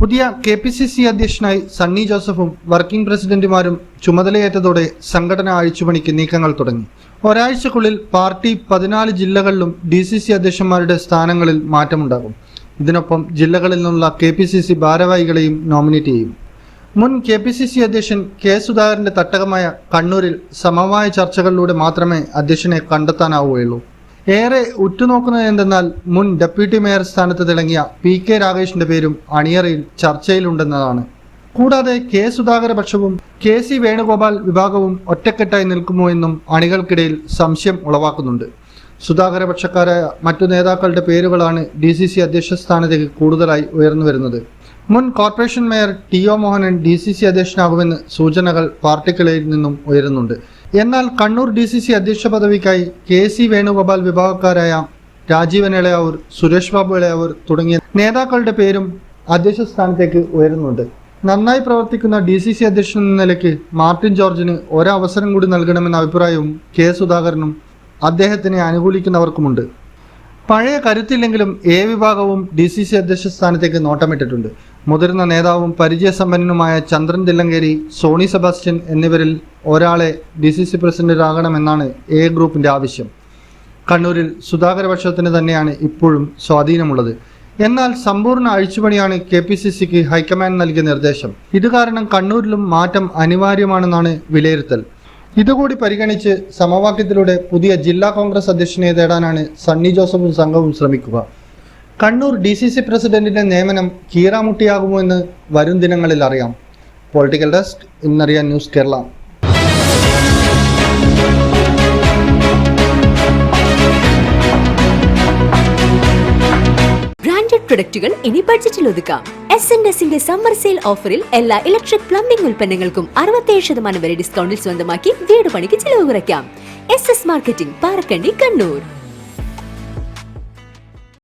പുതിയ K P C C അധ്യക്ഷനായി സണ്ണി ജോസഫും വർക്കിംഗ് പ്രസിഡന്റുമാരും ചുമതലയേറ്റതോടെ സംഘടന അഴിച്ചുപണിക്ക് നീക്കങ്ങൾ തുടങ്ങി. ഒരാഴ്ചക്കുള്ളിൽ പാർട്ടി പതിനാല് ജില്ലകളിലും ഡി സി സി അധ്യക്ഷന്മാരുടെ സ്ഥാനങ്ങളിൽ മാറ്റമുണ്ടാകും. ഇതിനൊപ്പം ജില്ലകളിൽ നിന്നുള്ള കെ പി സി സി ഭാരവാഹികളെയും നോമിനേറ്റ് ചെയ്യും. മുൻ കെ പി സി സി അധ്യക്ഷൻ കെ സുധാകരന്റെ തട്ടകമായ കണ്ണൂരിൽ സമവായ ചർച്ചകളിലൂടെ മാത്രമേ അധ്യക്ഷനെ കണ്ടെത്താനാവുകയുള്ളൂ. ഏറെ ഉറ്റുനോക്കുന്നത് എന്തെന്നാൽ മുൻ ഡെപ്യൂട്ടി മേയർ സ്ഥാനത്ത് തിളങ്ങിയ പി കെ രാഗേഷിന്റെ പേരും അണിയറയിൽ ചർച്ചയിലുണ്ടെന്നതാണ്. കൂടാതെ കെ സുധാകര പക്ഷവും കെ സി വേണുഗോപാൽ വിഭാഗവും ഒറ്റക്കെട്ടായി നിൽക്കുമോ എന്നും അണികൾക്കിടയിൽ സംശയം ഉളവാക്കുന്നുണ്ട്. സുധാകര പക്ഷക്കാരായ മറ്റു നേതാക്കളുടെ പേരുകളാണ് ഡി സി സി അധ്യക്ഷ സ്ഥാനത്തേക്ക് കൂടുതലായി ഉയർന്നു വരുന്നത്. മുൻ corporation mayor T O Mohanan D C C അധ്യക്ഷനാകുമെന്ന് സൂചനകൾ പാർട്ടിക്കിളയിൽ നിന്നും ഉയരുന്നുണ്ട്. എന്നാൽ കണ്ണൂർ ഡി സി സി അധ്യക്ഷ പദവിക്കായി കെ സി വേണുഗോപാൽ വിഭാഗക്കാരായ രാജീവൻ ഇളയാവൂർ സുരേഷ് ബാബു ഇളയാവൂർ തുടങ്ങിയ നേതാക്കളുടെ പേരും അധ്യക്ഷ സ്ഥാനത്തേക്ക് ഉയരുന്നുണ്ട്. നന്നായി പ്രവർത്തിക്കുന്ന ഡി സി സി അധ്യക്ഷൻ എന്ന നിലയ്ക്ക് മാർട്ടിൻ ജോർജിന് ഒരവസരം കൂടി നൽകണമെന്ന അഭിപ്രായവും കെ സുധാകരനും അദ്ദേഹത്തിനെ അനുകൂലിക്കുന്നവർക്കുമുണ്ട്. പഴയ കരുത്തില്ലെങ്കിലും എ വിഭാഗവും ഡി സി സി അധ്യക്ഷ സ്ഥാനത്തേക്ക് നോട്ടമിട്ടിട്ടുണ്ട്. മുതിർന്ന നേതാവും പരിചയസമ്പന്നനുമായ ചന്ദ്രൻ തില്ലങ്കേരി സോണി സെബാസ്റ്റ്യൻ എന്നിവരിൽ ഒരാളെ ഡി സി സി പ്രസിഡന്റാകണമെന്നാണ് എ ഗ്രൂപ്പിന്റെ ആവശ്യം. കണ്ണൂരിൽ സുധാകരപക്ഷത്തിന് തന്നെയാണ് ഇപ്പോഴും സ്വാധീനമുള്ളത്. എന്നാൽ സമ്പൂർണ അഴിച്ചുപണിയാണ് കെ പി സി സിക്ക് ഹൈക്കമാൻഡ് നൽകിയ നിർദ്ദേശം. ഇത് കാരണം കണ്ണൂരിലും മാറ്റം അനിവാര്യമാണെന്നാണ് വിലയിരുത്തൽ. ഇതുകൂടി പരിഗണിച്ച് സമവാക്യത്തിലൂടെ പുതിയ ജില്ലാ കോൺഗ്രസ് അധ്യക്ഷനെ തേടാനാണ് സണ്ണി ജോസഫും സംഘവും ശ്രമിക്കുക. കണ്ണൂർ ഡി സി സി പ്രസിഡന്റിന്റെ നിയമനം കീറാമുട്ടിയാകുമോ എന്ന് വരും ദിനങ്ങളിൽ അറിയാം. പൊളിറ്റിക്കൽ ഡെസ്ക് ഇന്നറിയാൻ ന്യൂസ് കേരള. ബ്രാൻഡഡ് പ്രൊഡക്റ്റുകൾ ഇനി ബഡ്ജറ്റിൽ ഒതുക്കാം. എസ് എൻ എസിന്റെ സമ്മർ സെയിൽ ഓഫറിൽ എല്ലാ ഇലക്ട്രിക് പ്ലംബിംഗ് ഉൽപ്പന്നങ്ങൾക്കും അറുപത്തേഴ് ശതമാനം വരെ ഡിസ്കൗണ്ടിൽ സ്വന്തമാക്കി വീട് പണിക്ക് ചിലവ് കുറയ്ക്കാം. S S marketing Parakkandi Kannur.